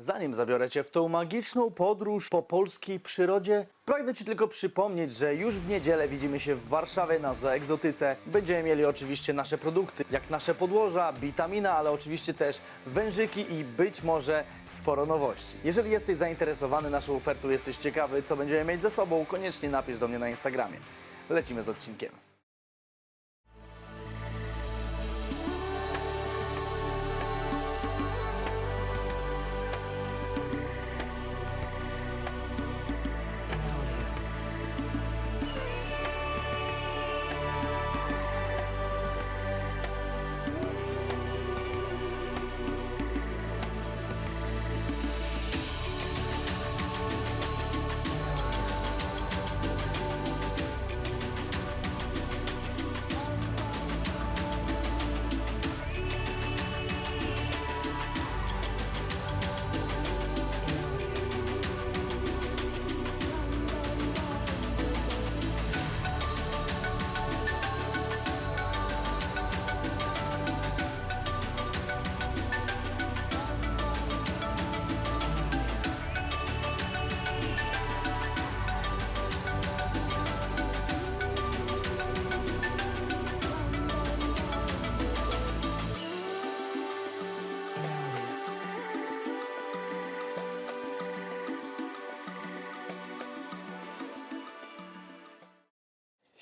Zanim zabiorę Cię w tą magiczną podróż po polskiej przyrodzie, pragnę Ci tylko przypomnieć, że już w niedzielę widzimy się w Warszawie na Zoegzotyce. Będziemy mieli oczywiście nasze produkty, jak nasze podłoża, witamina, ale oczywiście też wężyki i być może sporo nowości. Jeżeli jesteś zainteresowany naszą ofertą, jesteś ciekawy, co będziemy mieć ze sobą, koniecznie napisz do mnie na Instagramie. Lecimy z odcinkiem.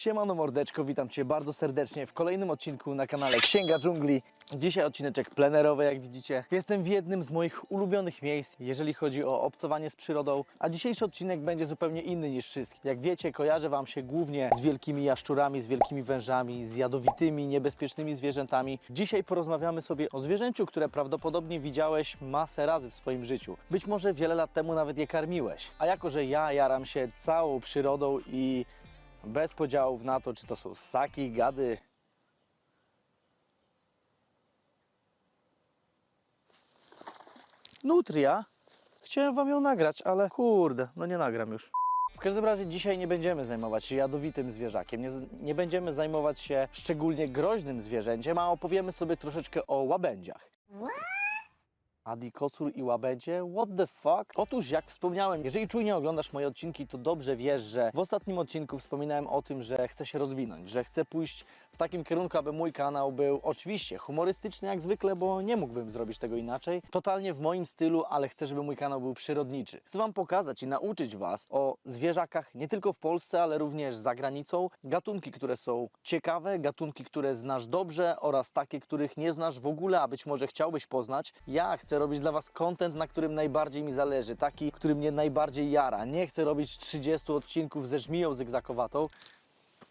Siemano mordeczko, witam Cię bardzo serdecznie w kolejnym odcinku na kanale Księga Dżungli. Dzisiaj odcineczek plenerowy, jak widzicie. Jestem w jednym z moich ulubionych miejsc, jeżeli chodzi o obcowanie z przyrodą, a dzisiejszy odcinek będzie zupełnie inny niż wszystkie. Jak wiecie, kojarzę Wam się głównie z wielkimi jaszczurami, z wielkimi wężami, z jadowitymi, niebezpiecznymi zwierzętami. Dzisiaj porozmawiamy sobie o zwierzęciu, które prawdopodobnie widziałeś masę razy w swoim życiu. Być może wiele lat temu nawet je karmiłeś. A jako, że ja jaram się całą przyrodą i bez podziałów na to, czy to są ssaki, gady. Nutria. Chciałem wam ją nagrać, ale kurde, no nie nagram już. W każdym razie dzisiaj nie będziemy zajmować się jadowitym zwierzakiem, nie, nie będziemy zajmować się szczególnie groźnym zwierzęciem, a opowiemy sobie troszeczkę o łabędziach. Adi Kocur i Łabędzie? What the fuck? Otóż, jak wspomniałem, jeżeli czujnie oglądasz moje odcinki, to dobrze wiesz, że w ostatnim odcinku wspominałem o tym, że chcę się rozwinąć, że chcę pójść w takim kierunku, aby mój kanał był oczywiście humorystyczny jak zwykle, bo nie mógłbym zrobić tego inaczej. Totalnie w moim stylu, ale chcę, żeby mój kanał był przyrodniczy. Chcę Wam pokazać i nauczyć Was o zwierzakach nie tylko w Polsce, ale również za granicą. Gatunki, które są ciekawe, gatunki, które znasz dobrze oraz takie, których nie znasz w ogóle, a być może chciałbyś poznać. Ja chcę robić dla Was content, na którym najbardziej mi zależy, taki, który mnie najbardziej jara. Nie chcę robić 30 odcinków ze żmiją zygzakowatą.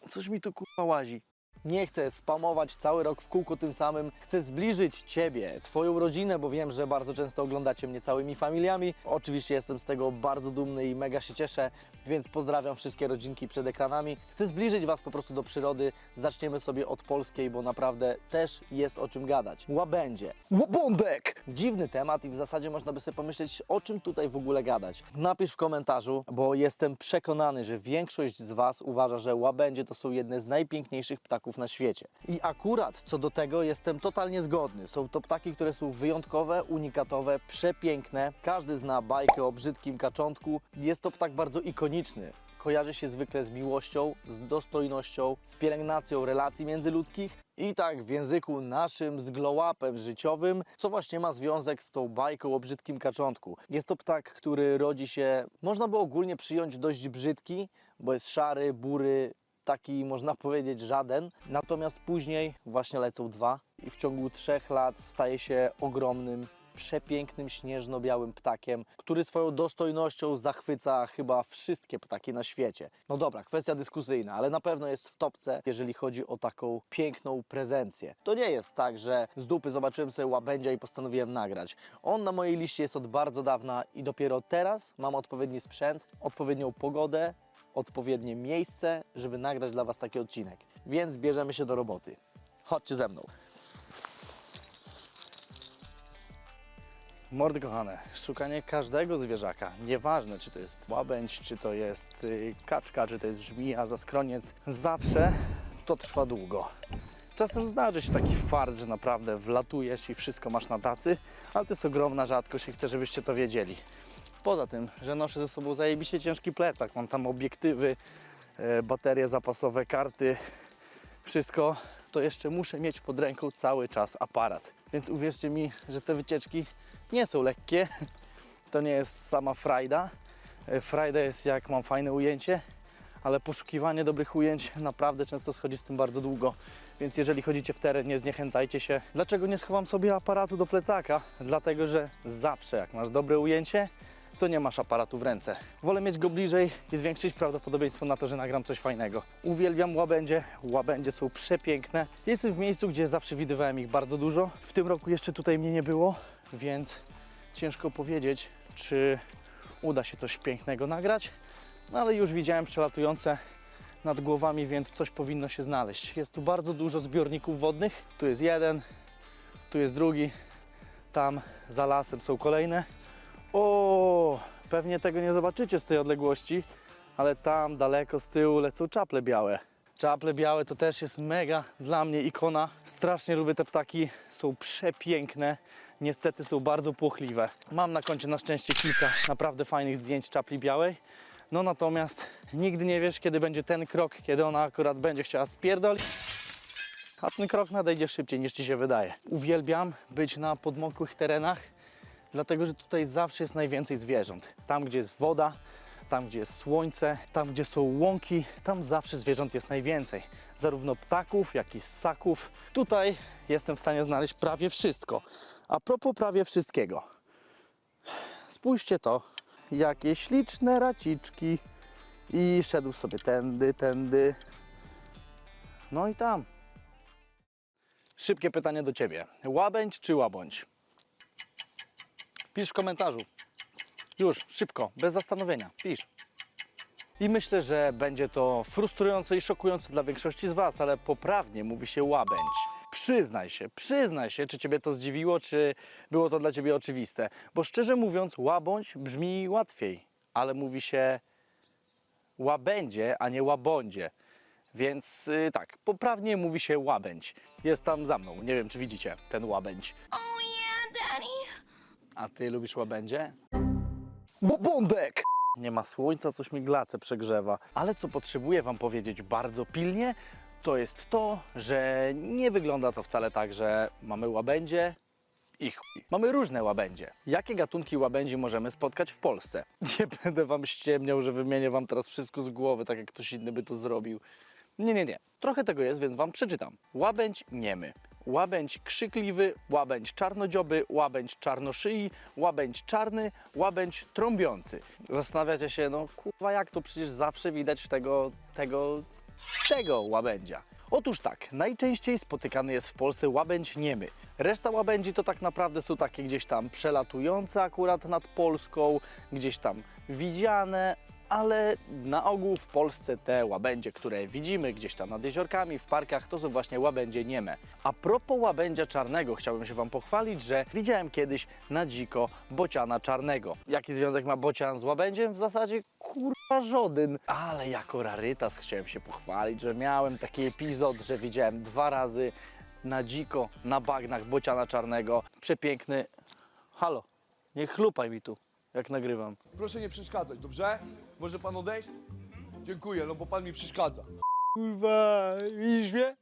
Coś mi tu kurwa łazi. Nie chcę spamować cały rok w kółko tym samym. Chcę zbliżyć Ciebie, Twoją rodzinę, bo wiem, że bardzo często oglądacie mnie całymi familiami. Oczywiście jestem z tego bardzo dumny i mega się cieszę, więc pozdrawiam wszystkie rodzinki przed ekranami. Chcę zbliżyć Was po prostu do przyrody. Zaczniemy sobie od polskiej, bo naprawdę też jest o czym gadać. Łabędzie. Łabądek! Dziwny temat i w zasadzie można by sobie pomyśleć, o czym tutaj w ogóle gadać. Napisz w komentarzu, bo jestem przekonany, że większość z Was uważa, że łabędzie to są jedne z najpiękniejszych ptaków na świecie. I akurat co do tego jestem totalnie zgodny. Są to ptaki, które są wyjątkowe, unikatowe, przepiękne. Każdy zna bajkę o brzydkim kaczątku. Jest to ptak bardzo ikoniczny. Kojarzy się zwykle z miłością, z dostojnością, z pielęgnacją relacji międzyludzkich i tak w języku naszym z glołapem życiowym, co właśnie ma związek z tą bajką o brzydkim kaczątku. Jest to ptak, który rodzi się, można by ogólnie przyjąć dość brzydki, bo jest szary, bury, taki można powiedzieć żaden. Natomiast później właśnie lecą dwa i w ciągu trzech lat staje się ogromnym, przepięknym, śnieżno-białym ptakiem, który swoją dostojnością zachwyca chyba wszystkie ptaki na świecie. No dobra, kwestia dyskusyjna, ale na pewno jest w topce, jeżeli chodzi o taką piękną prezencję. To nie jest tak, że z dupy zobaczyłem sobie łabędzia i postanowiłem nagrać. On na mojej liście jest od bardzo dawna i dopiero teraz mam odpowiedni sprzęt, odpowiednią pogodę, odpowiednie miejsce, żeby nagrać dla Was taki odcinek. Więc bierzemy się do roboty. Chodźcie ze mną. Mordy kochane, szukanie każdego zwierzaka, nieważne czy to jest łabędź, czy to jest y, kaczka, czy to jest żmija, zaskroniec, zawsze to trwa długo. Czasem zdarzy się taki fart, że naprawdę wlatujesz i wszystko masz na tacy, ale to jest ogromna rzadkość i chcę, żebyście to wiedzieli. Poza tym, że noszę ze sobą zajebiście ciężki plecak, mam tam obiektywy, e, baterie zapasowe, karty, wszystko, to jeszcze muszę mieć pod ręką cały czas aparat. Więc uwierzcie mi, że te wycieczki nie są lekkie. To nie jest sama frajda. E, Frajda jest jak mam fajne ujęcie, ale poszukiwanie dobrych ujęć naprawdę często schodzi z tym bardzo długo. Więc jeżeli chodzicie w teren, nie zniechęcajcie się. Dlaczego nie schowam sobie aparatu do plecaka? Dlatego, że zawsze jak masz dobre ujęcie, to nie masz aparatu w ręce. Wolę mieć go bliżej i zwiększyć prawdopodobieństwo na to, że nagram coś fajnego. Uwielbiam łabędzie, łabędzie są przepiękne. Jestem w miejscu, gdzie zawsze widywałem ich bardzo dużo. W tym roku jeszcze tutaj mnie nie było, więc ciężko powiedzieć, czy uda się coś pięknego nagrać. No ale już widziałem przelatujące nad głowami, więc coś powinno się znaleźć. Jest tu bardzo dużo zbiorników wodnych. Tu jest jeden, tu jest drugi, tam za lasem są kolejne. O, pewnie tego nie zobaczycie z tej odległości, ale tam daleko z tyłu lecą czaple białe. Czaple białe to też jest mega dla mnie ikona. Strasznie lubię te ptaki, są przepiękne. Niestety są bardzo płochliwe. Mam na koncie na szczęście kilka naprawdę fajnych zdjęć czapli białej. No natomiast nigdy nie wiesz, kiedy będzie ten krok, kiedy ona akurat będzie chciała spierdolić. A ten krok nadejdzie szybciej niż ci się wydaje. Uwielbiam być na podmokłych terenach, dlatego że tutaj zawsze jest najwięcej zwierząt. Tam, gdzie jest woda, tam, gdzie jest słońce, tam, gdzie są łąki, tam zawsze zwierząt jest najwięcej. Zarówno ptaków, jak i ssaków. Tutaj jestem w stanie znaleźć prawie wszystko. A propos prawie wszystkiego. Spójrzcie to, jakie śliczne raciczki. I szedł sobie tędy, tędy. No i tam. Szybkie pytanie do Ciebie. Łabędź czy łabądź? Pisz w komentarzu. Już, szybko, bez zastanowienia. Pisz. I myślę, że będzie to frustrujące i szokujące dla większości z Was, ale poprawnie mówi się łabędź. Przyznaj się, przyznaj się, czy Ciebie to zdziwiło, czy było to dla Ciebie oczywiste. Bo szczerze mówiąc, łabądź brzmi łatwiej, ale mówi się łabędzie, a nie łabądzie. Więc y, tak, poprawnie mówi się łabędź. Jest tam za mną, nie wiem czy widzicie ten łabędź. A ty lubisz łabędzie? Łabądek! Nie ma słońca, coś mi glace przegrzewa. Ale co potrzebuję wam powiedzieć bardzo pilnie, to jest to, że nie wygląda to wcale tak, że mamy łabędzie i chuj. Mamy różne łabędzie. Jakie gatunki łabędzi możemy spotkać w Polsce? Nie będę wam ściemniał, że wymienię wam teraz wszystko z głowy, tak jak ktoś inny by to zrobił. Nie, nie, nie. Trochę tego jest, więc wam przeczytam. Łabędź niemy. Łabędź krzykliwy, łabędź czarnodzioby, łabędź czarnoszyi, łabędź czarny, łabędź trąbiący. Zastanawiacie się, no kurwa jak to przecież zawsze widać tego, tego, tego łabędzia. Otóż tak, najczęściej spotykany jest w Polsce łabędź niemy. Reszta łabędzi to tak naprawdę są takie gdzieś tam przelatujące akurat nad Polską, gdzieś tam widziane, ale na ogół w Polsce te łabędzie, które widzimy gdzieś tam nad jeziorkami, w parkach, to są właśnie łabędzie nieme. A propos łabędzia czarnego, chciałbym się Wam pochwalić, że widziałem kiedyś na dziko bociana czarnego. Jaki związek ma bocian z łabędziem? W zasadzie kurwa żaden. Ale jako rarytas chciałem się pochwalić, że miałem taki epizod, że widziałem dwa razy na dziko, na bagnach bociana czarnego. Przepiękny. Halo, nie chlupaj mi tu, jak nagrywam. Proszę nie przeszkadzać, dobrze? Może pan odejść? Dziękuję, no bo pan mi przeszkadza. Kurwa, widzisz mnie?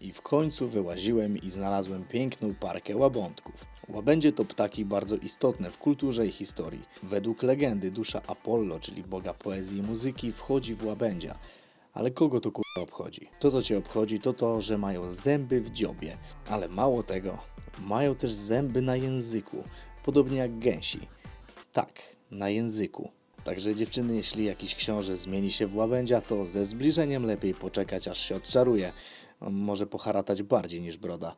I w końcu wyłaziłem i znalazłem piękną parkę łabądków. Łabędzie to ptaki bardzo istotne w kulturze i historii. Według legendy dusza Apollo, czyli boga poezji i muzyki, wchodzi w łabędzia. Ale kogo to kurwa obchodzi? To co cię obchodzi to to, że mają zęby w dziobie. Ale mało tego, mają też zęby na języku, podobnie jak gęsi. Tak, na języku. Także dziewczyny, jeśli jakiś książę zmieni się w łabędzia, to ze zbliżeniem lepiej poczekać aż się odczaruje. Może poharatać bardziej niż broda.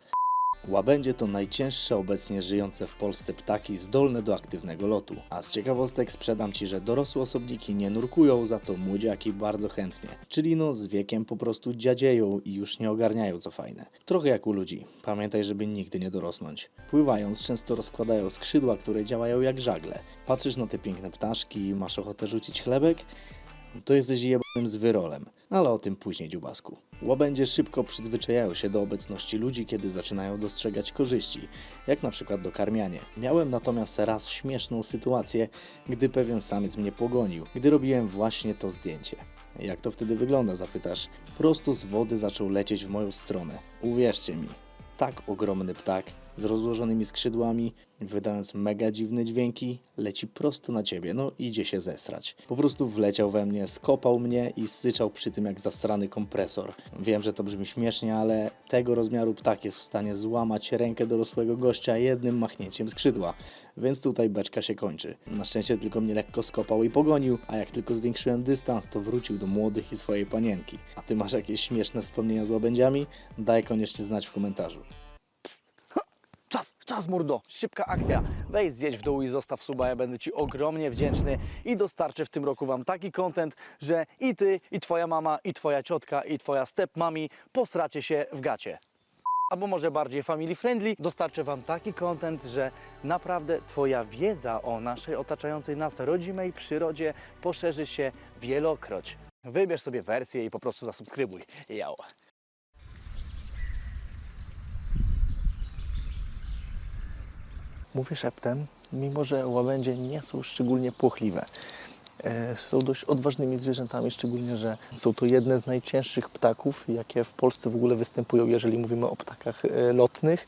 Łabędzie to najcięższe obecnie żyjące w Polsce ptaki zdolne do aktywnego lotu. A z ciekawostek sprzedam Ci, że dorosłe osobniki nie nurkują, za to młodziaki bardzo chętnie. Czyli no z wiekiem po prostu dziadzieją i już nie ogarniają co fajne. Trochę jak u ludzi. Pamiętaj, żeby nigdy nie dorosnąć. Pływając często rozkładają skrzydła, które działają jak żagle. Patrzysz na te piękne ptaszki i masz ochotę rzucić chlebek? To jesteś jebanym zwyrolem. Ale o tym później, dziubasku. Łabędzie szybko przyzwyczajają się do obecności ludzi, kiedy zaczynają dostrzegać korzyści, jak na przykład dokarmianie. Miałem natomiast raz śmieszną sytuację, gdy pewien samiec mnie pogonił, gdy robiłem właśnie to zdjęcie. Jak to wtedy wygląda, zapytasz? Prosto z wody zaczął lecieć w moją stronę. Uwierzcie mi, tak ogromny ptak z rozłożonymi skrzydłami, wydając mega dziwne dźwięki, leci prosto na ciebie, no idzie się zesrać. Po prostu wleciał we mnie, skopał mnie i syczał przy tym jak zasrany kompresor. Wiem, że to brzmi śmiesznie, ale tego rozmiaru ptak jest w stanie złamać rękę dorosłego gościa jednym machnięciem skrzydła, więc tutaj beczka się kończy. Na szczęście tylko mnie lekko skopał i pogonił, a jak tylko zwiększyłem dystans, to wrócił do młodych i swojej panienki. A ty masz jakieś śmieszne wspomnienia z łabędziami? Daj koniecznie znać w komentarzu. Czas, czas mordo, szybka akcja. Wejdź zjedź w dół i zostaw suba, ja będę Ci ogromnie wdzięczny i dostarczę w tym roku Wam taki content, że i Ty, i Twoja mama, i Twoja ciotka, i Twoja stepmami posracie się w gacie. Albo może bardziej family friendly, dostarczę Wam taki content, że naprawdę Twoja wiedza o naszej otaczającej nas rodzimej przyrodzie poszerzy się wielokroć. Wybierz sobie wersję i po prostu zasubskrybuj. Jał. Mówię szeptem, mimo że łabędzie nie są szczególnie płochliwe. E, Są dość odważnymi zwierzętami, szczególnie, że są to jedne z najcięższych ptaków, jakie w Polsce w ogóle występują, jeżeli mówimy o ptakach e, lotnych.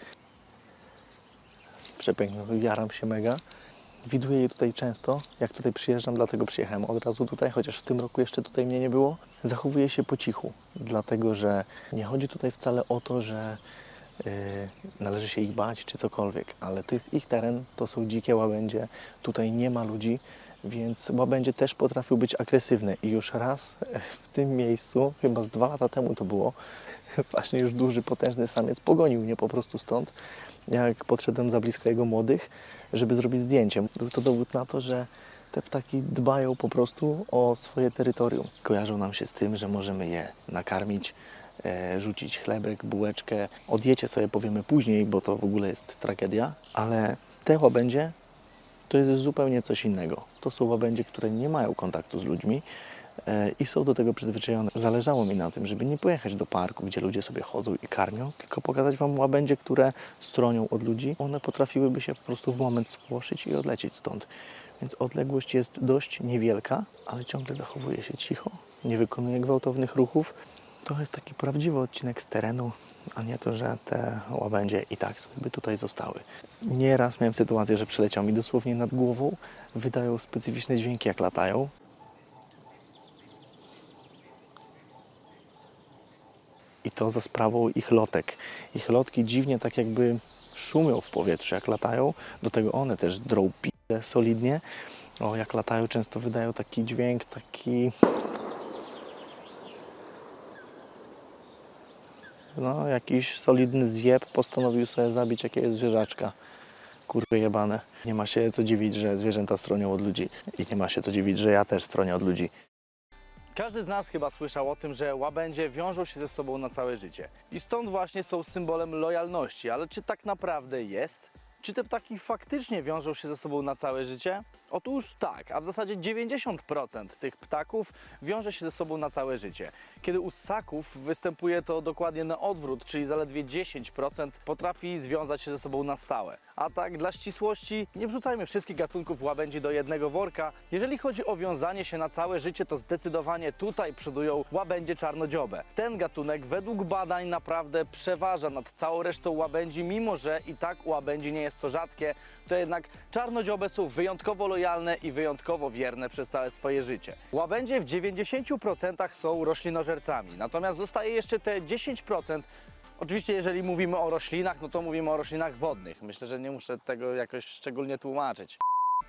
Przepiękne, jaram się mega. Widuję je tutaj często, jak tutaj przyjeżdżam, dlatego przyjechałem od razu tutaj, chociaż w tym roku jeszcze tutaj mnie nie było. Zachowuję się po cichu, dlatego że nie chodzi tutaj wcale o to, że należy się ich bać czy cokolwiek, ale to jest ich teren, to są dzikie łabędzie, tutaj nie ma ludzi, więc łabędzie też potrafią być agresywne i już raz e, w tym miejscu, chyba z dwa lata temu to było, właśnie już duży, potężny samiec pogonił mnie po prostu stąd, jak podszedłem za blisko jego młodych, żeby zrobić zdjęcie. Był to dowód na to, że te ptaki dbają po prostu o swoje terytorium. Kojarzą nam się z tym, że możemy je nakarmić, e, rzucić chlebek, bułeczkę. Odjecie sobie powiemy później, bo to w ogóle jest tragedia, ale te łabędzie to jest zupełnie coś innego. To są łabędzie, które nie mają kontaktu z ludźmi e, i są do tego przyzwyczajone. Zależało mi na tym, żeby nie pojechać do parku, gdzie ludzie sobie chodzą i karmią, tylko pokazać Wam łabędzie, które stronią od ludzi. One potrafiłyby się po prostu w moment spłoszyć i odlecieć stąd. Więc odległość jest dość niewielka, ale ciągle zachowuje się cicho, nie wykonuje gwałtownych ruchów. To jest taki prawdziwy odcinek z terenu, a nie to, że te łabędzie i tak sobie tutaj zostały. Nieraz miałem sytuację, że przeleciał mi dosłownie nad głową, wydają specyficzne dźwięki jak latają. I to za sprawą ich lotek. Ich lotki dziwnie tak jakby szumią w powietrzu jak latają. Do tego one też drą solidnie. O, jak latają często wydają taki dźwięk, taki No, jakiś solidny zjeb postanowił sobie zabić jakiegoś zwierzaczka. Kurwy jebane. Nie ma się co dziwić, że zwierzęta stronią od ludzi. I nie ma się co dziwić, że ja też stronię od ludzi. Każdy z nas chyba słyszał o tym, że łabędzie wiążą się ze sobą na całe życie. I stąd właśnie są symbolem lojalności. Ale czy tak naprawdę jest? Czy te ptaki faktycznie wiążą się ze sobą na całe życie? Otóż tak, a w zasadzie 90% tych ptaków wiąże się ze sobą na całe życie. Kiedy u ssaków występuje to dokładnie na odwrót, czyli zaledwie 10% potrafi związać się ze sobą na stałe. A tak dla ścisłości nie wrzucajmy wszystkich gatunków łabędzi do jednego worka. Jeżeli chodzi o wiązanie się na całe życie, to zdecydowanie tutaj przodują łabędzie czarnodziobe. Ten gatunek według badań naprawdę przeważa nad całą resztą łabędzi, mimo że i tak łabędzi nie jest to rzadkie, to jednak czarnodziobe są wyjątkowo lojalne i wyjątkowo wierne przez całe swoje życie. Łabędzie w 90% są roślinożercami, natomiast zostaje jeszcze te 10%, Oczywiście, jeżeli mówimy o roślinach, no to mówimy o roślinach wodnych. Myślę, że nie muszę tego jakoś szczególnie tłumaczyć.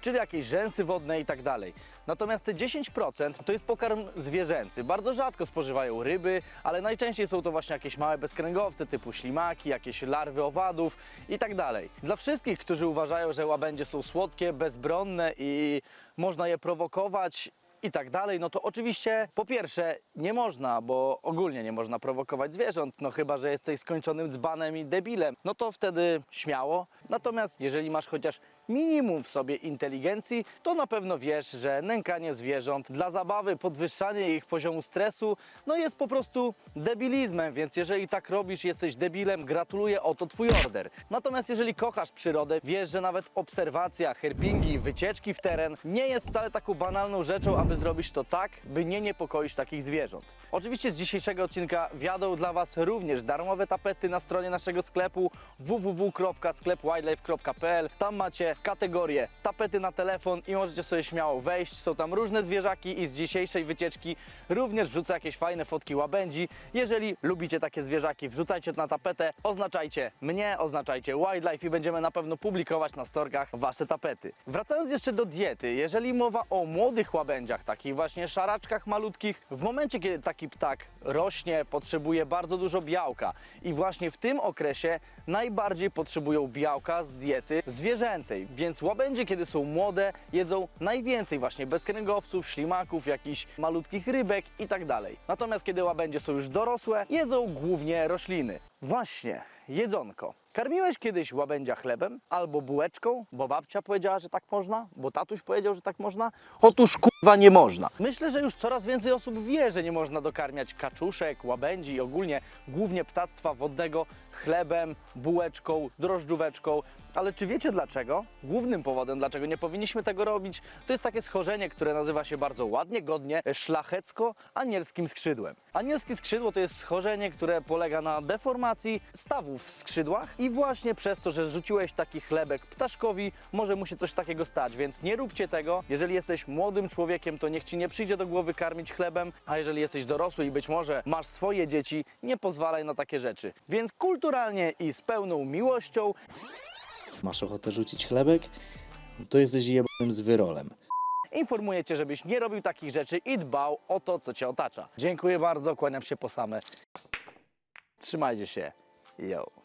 Czyli jakieś rzęsy wodne i tak dalej. Natomiast te 10% to jest pokarm zwierzęcy. Bardzo rzadko spożywają ryby, ale najczęściej są to właśnie jakieś małe bezkręgowce typu ślimaki, jakieś larwy owadów i tak dalej. Dla wszystkich, którzy uważają, że łabędzie są słodkie, bezbronne i można je prowokować i tak dalej, no to oczywiście po pierwsze nie można, bo ogólnie nie można prowokować zwierząt, no chyba, że jesteś skończonym dzbanem i debilem, no to wtedy śmiało. Natomiast jeżeli masz chociaż minimum w sobie inteligencji, to na pewno wiesz, że nękanie zwierząt dla zabawy, podwyższanie ich poziomu stresu, no jest po prostu debilizmem, więc jeżeli tak robisz, jesteś debilem, gratuluję, oto twój order. Natomiast jeżeli kochasz przyrodę, wiesz, że nawet obserwacja, herpingi, wycieczki w teren nie jest wcale taką banalną rzeczą, aby zrobić to tak, by nie niepokoić takich zwierząt. Oczywiście z dzisiejszego odcinka wiadą dla Was również darmowe tapety na stronie naszego sklepu www.sklepwildlife.pl. Tam macie kategorię tapety na telefon i możecie sobie śmiało wejść. Są tam różne zwierzaki i z dzisiejszej wycieczki również wrzucę jakieś fajne fotki łabędzi. Jeżeli lubicie takie zwierzaki, wrzucajcie na tapetę, oznaczajcie mnie, oznaczajcie Wildlife i będziemy na pewno publikować na storkach Wasze tapety. Wracając jeszcze do diety, jeżeli mowa o młodych łabędziach, takich właśnie szaraczkach malutkich, w momencie kiedy taki ptak rośnie, potrzebuje bardzo dużo białka i właśnie w tym okresie najbardziej potrzebują białka z diety zwierzęcej, więc łabędzie, kiedy są młode, jedzą najwięcej właśnie bezkręgowców, ślimaków, jakichś malutkich rybek i tak. Natomiast kiedy łabędzie są już dorosłe, jedzą głównie rośliny. Właśnie, jedzonko. Karmiłeś kiedyś łabędzia chlebem albo bułeczką, bo babcia powiedziała, że tak można, bo tatuś powiedział, że tak można? Otóż kurwa nie można. Myślę, że już coraz więcej osób wie, że nie można dokarmiać kaczuszek, łabędzi i ogólnie głównie ptactwa wodnego chlebem, bułeczką, drożdżóweczką. Ale czy wiecie dlaczego? Głównym powodem, dlaczego nie powinniśmy tego robić, to jest takie schorzenie, które nazywa się bardzo ładnie, godnie szlachecko-anielskim skrzydłem. Anielskie skrzydło to jest schorzenie, które polega na deformacji stawów w skrzydłach i właśnie przez to, że rzuciłeś taki chlebek ptaszkowi, może mu się coś takiego stać, więc nie róbcie tego. Jeżeli jesteś młodym człowiekiem, to niech ci nie przyjdzie do głowy karmić chlebem, a jeżeli jesteś dorosły i być może masz swoje dzieci, nie pozwalaj na takie rzeczy. Więc kulturalnie i z pełną miłością Masz ochotę rzucić chlebek? To jesteś jebanym zwyrolem. informuję Cię, żebyś nie robił takich rzeczy i dbał o to, co Cię otacza. Dziękuję bardzo, kłaniam się po same. Trzymajcie się. Yo.